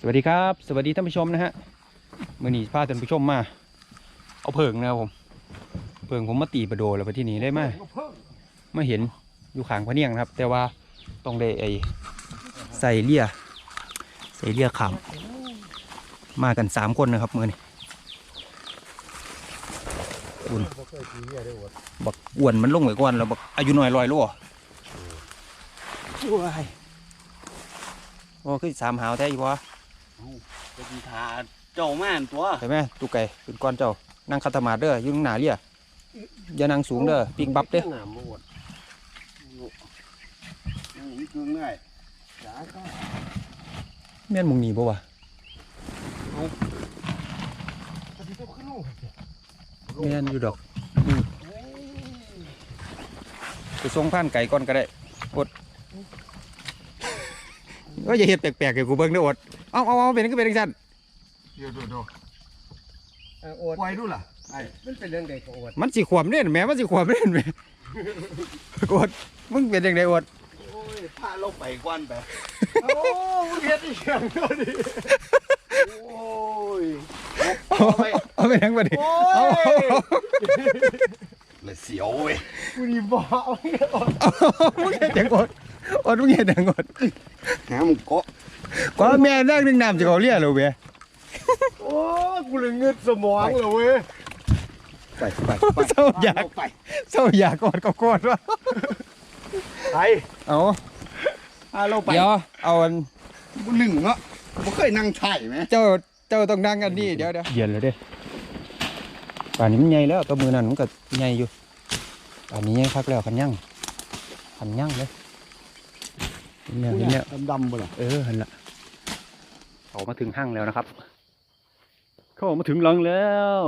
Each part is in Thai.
สวัสดีครับ สวัสดีท่านผู้ชมนะฮะมื่อนี้พาท่านผู้ชมมา เอาเพิงนะครับผม เพิงผมมาตีประโดแล้วไปที่นี่ได้ไหมำก็เพิ่งไม่เห็นอยู่ข้างพะเนียงนะครับ แต่ว่าต้องได้ไอใส่เลี่ยใส่เลี่ยขามมากันสามคนนะครับมื่อนี้อุ่นบ่เคยตีเหี้ยได้หมดบักอ้วนมันลงไว้ก่อนแล้วบักอายุน้อยลอยโลว้าย โอ้คือสามหาวแท้อีกวะเป็นทาเจ้าม่านตัวใช่ไหมตุไก่เป็นก้อนเจ้านั่งคัตมาดเด้ออยืนหนาเลี่ยอย่านั่งสูงเด้อปิงบับเด้อน้ำบ่หมดยังหนีกึ่งได้จ้าก็แม่นมึงหนีบ่วะปฏิบัติขึ้นลงแม่นอยู่ดอกอืมไปส่งผ่านไก่ก่อนก็ได้อด ก็อย่าเฮ็ดแปลกๆให้กูเบิ่งเด้ออดเอาเอาเอาเป็นก็เป็นจังซั่นเดี๋ยวเดี๋ยวเดี๋ยวอะโอดปล่อยดูล่ะไอ้มันเป็นเรื่องใดของโอดมันสิขวมเด้แหม่มันสิขวมเด้แหม่อดมึงเป็นจังไดอดโอ้ยพาเราไปกวนไปโอ้มึงเฮ็ดอีหยังเด้อดิโอ้ยเอาไปเอาไปทางบ่ดิโอ้เอายเลยเสียวเว้ยกูนี่บ่เอาเงี้ยมึงเฮ็ดจังอด อดมึงเฮ็ดจังอดหามึงเกาะกว่าแม่นั่งนึงน้ำสิเขาเลียแล้วเว้ยโอ้ยกูเลยเงืดสมองเลยเว้ยไปไปไปเศร้าอยากไปเศร้าอยากกอดก็กอดวะไอ้เอาพาเราไปเดี๋ยวเอาอันบุหนึ่งเนาะบ่เคยนั่งถ่ายไหมเจ้าเจ้าต้องนั่งกันนี่เดี๋ยวเดี๋ยวเย็นเลยเด้ป่านนี้มันใหญ่แล้วตัวมือนั่นมันก็ใหญ่อยู่ป่านนี้ใหญ่คักแล้วขันยั่งขันยั่งเลย เนี่ยเห็นเนี่ยดำๆบ่ล่ะเออเห็นละเขามาถึงห้างแล้วนะครับ เขามาถึงหลังแล้ว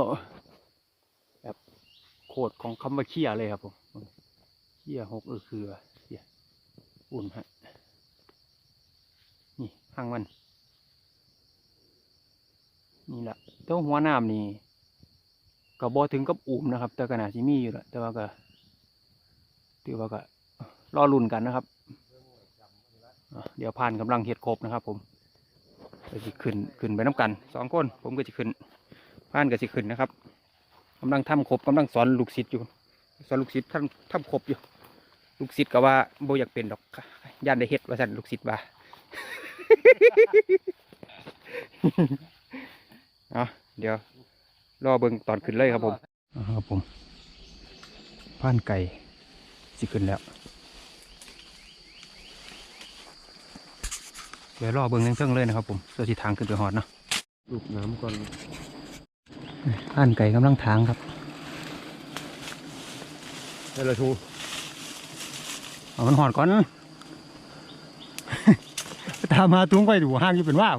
แบบโคตรของคำว่าเขี้ยเลยครับผมเขี้ยหกเออคือเขี้ยอุ่นฮะนี่ห้างมัน นี่แหละแต่ว่าหัวน้ำนี่ก็บอถึงกับอุ่มนะครับ แต่ก็น่าสิมีอยู่แหละแต่ว่าก็ถือว่าก็รอรุ่นกันนะครับอะ เดี๋ยวผ่านกำลังเฮ็ดครบนะครับ ผมก็จะขึ้นขึ้นไปน้ำกันสองคนผมก็จะขึ้นผ่านก็จะขึ้นนะครับกำลังทำครบกำลังสอนลูกศิษย์อยู่ สอนลูกศิษย์ทำทำครบอยู่ ลูกศิษย์ก็ว่าโบอยากเป็นดอกย่านได้เฮ็ดว่าสันลูกศิษย์ว่าอะเดี๋ยวรอเบิ่งตอนขึ้นเลยครับผมครับผมผ่านไก่สิขึ้นแล้ว เดี๋ยวรอเบิ่งเชิงๆเลยนะครับผมเพื่อที่ทางขึ้นไปหอดเนาะลูกน้ำก่อนผ่านไก่กำลังทางครับได้ละทูเอามันหอดก่อน ตามมาตุ้งไปดูห้างอยู่เป็นว่า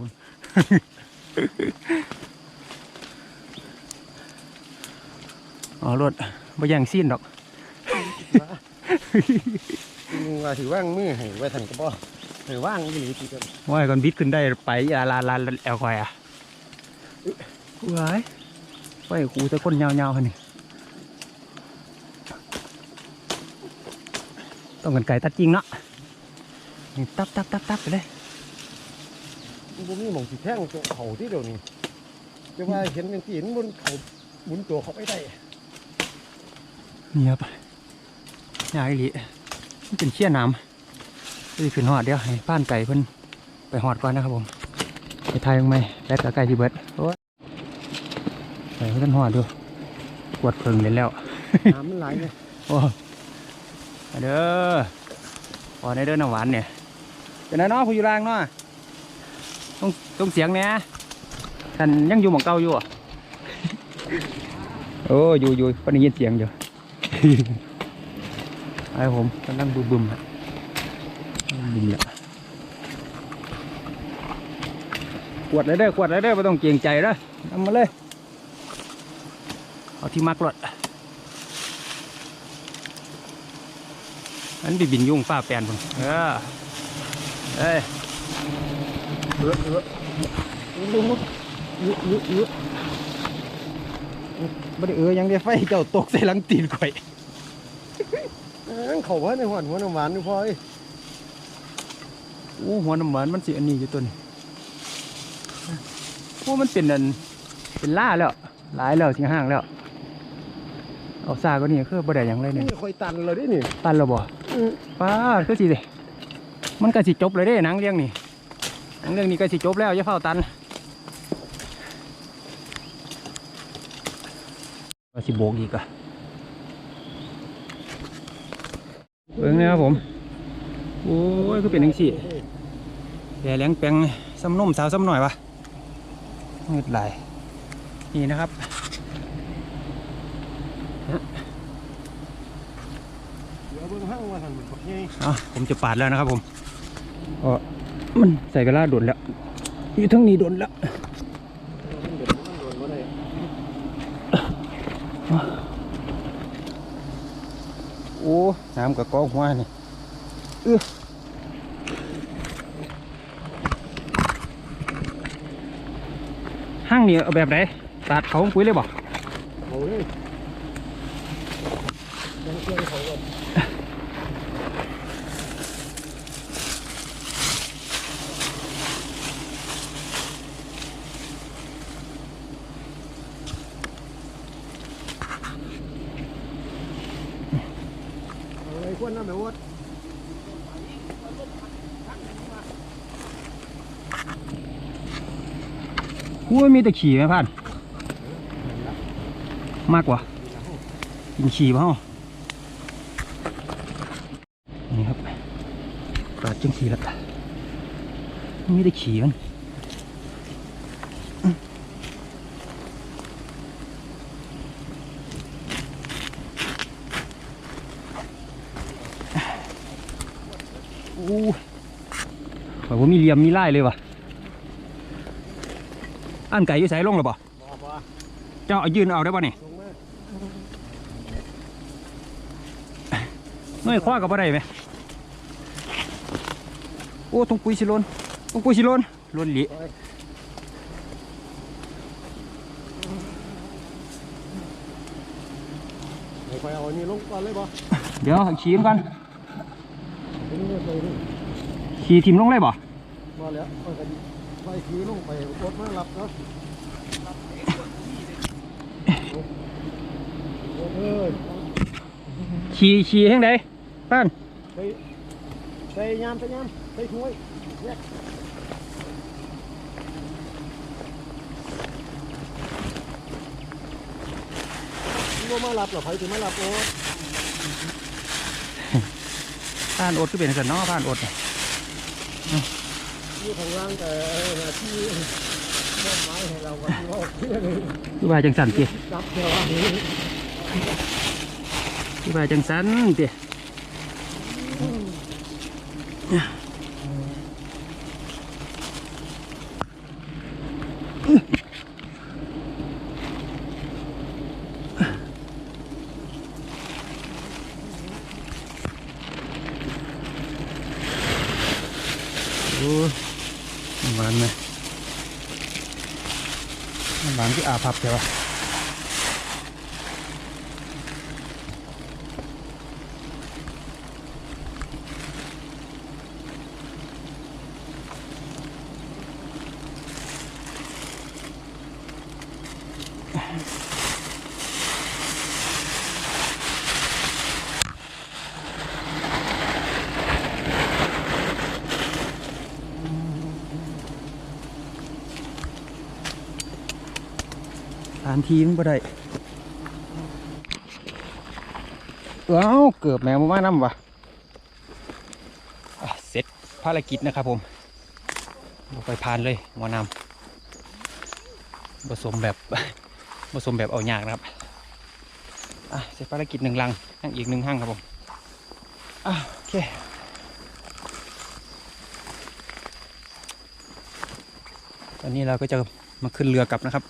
อ๋อรถไม่ย่างซีนดอกมึงว่าถือว่างมือให้ไว้ทันก็บ่ ถือว่างอีหลีติกันว่าก่อนบิดขึ้นได้ไปลาลาลาแอลคอยอะว้ายไปกูจะก้นยาวๆคันนี่ต้องกันไก่ตัดจริงเนาะนี่ตับตับตับตับไปเลยมึงบ่มีหม่องสิแท่งตัวเขาที่เดี๋ยวนี้จะว่าเห็นเป็นที่เห็นบนเขาหมุนตัวเขาไม่ได้นี่ครับยายหลีมันเป็นเชี่ยน้ำ ไปขึ้นหอดเดี๋ยวให้ผ่านไก่เพิ่นไปหอดก่อนนะครับผมไปทายลงไหมแบดกับไก่ที่เบิดโอ้ยไปเพิ่นหอดดูกวดเพิงเลยแล้วน้ำมันไหลเลยโอ้มาเด้อพอในเด้อน้ำหวานเนี่ยเป็นไงเนาะผู้อยู่ล่างเนาะต้องต้องเสียงเนี่ยท่านยังอยู่หมองเก่าอยู่อะโอ้อยู่อยู่พอได้ยินเสียงอยู่ไอ้ผมกำลังบึมบึมๆอะ บึมละขวดเลยเด้อขวดเลยเด้อไม่ต้องเกรงใจเด้อทำมาเลย เอาที่มักรถอันไปบินยุ่งฟ้าแปนพุ่นเออเอ้ยเออเออเออเออเออเออบ่ได้เออยังได้ไฟเจ้าตกใส่หลังตีนข่อย เขาว่าในหัวหัวน้ำหวานนี่พ่อเอ้ย โอ้หัวน้ำหวานมันสิอันนี้อยู่ตัวนี้โอ้มันเป็นอันเป็นล่าแล้วหลายแล้วสิห่างแล้ว เอาซาก็นี่คือบ่ได้หยังเลยเนี่ยนี่คอยตันเลยดินี่ตันแล้วบ่อือป้าดคือสิเด้มันก็สิจบเลยเด้หนังเรื่องนี้หนังเรื่องนี้ก็สิจบแล้วอย่าเฝ้าตันว่าสิโบกอีกอะเบิ่งนะครับผม โอ้ยคือเป็นจังซี่ แย่แหลงแปลงซ้ำนุ่มสาวซ้ำหน่อยวะเงืดไหลนี่นะครับอ๋อผมจะปาดแล้วนะครับผมเออมันใส่เวลาโดดแล้ว อยู่ทั้งนี้โดดแล้วโอ้ น้ำกับกองหัวนี่เออ ห้างนี่เอาแบบไหนตัดเขาปุ๋ยเลยบ่เอาเลยยังเครื่อเขาเอาอะไรควรนะแม่วด อู้ยมีแต่ขี่ไหมพันมากกว่ากินขี่เปล่านี่ครับปาดจังขี่แล้วมีแต่ขี่มันอู้แบบว่ามีเหลี่ยมมีไล่เลยว่ะ อันไก่อยู่ใส่ลงหรือเปล่าบ่บ่เจ้าเอายืนเอาได้ป่ะนี่ลงมาน้อยคว้ากับอะไรไหมโอ้ตรงปุยสิโลนตรงปุยสิโลนโลนหลีให้คอยเอาอันนี้ลงก่อนเลยบ่เดี๋ยวขี่มนกันถึงจะใส่นี่ขี่ทิมลงเลยบ่ บ่แล้วคอยกันคอยขี่ลงไปรถมารับเนาะเออขี่ขี่แห่งใดป้านไปไปยามไปยามไปถ้วยแยกบ่มารับหรอไผสิมารับโอ้ป้านอดก็เป็นสันเนาะป้านอดน่ะอยู่ข้างล่างแต่หน้าที่มอบ้านอว่าจังสันเตี้ย รับเท่านี้คือว่าจัานไหมหวานที่อาพับใช่ปะ ฐานทีมันบ่ได้เอ้าเกือบแมวมาน้ำวะอะเสร็จภารกิจนะครับผมบไปพานเลยหัวน้ำผสมแบบผสมแบบเอายากนะครับเสร็จภารกิจหนึ่งลังทั้งอีกหนึ่งห้างครับผมอโอเคตอนนี้เราก็จะมาขึ้นเรือกลับนะครับ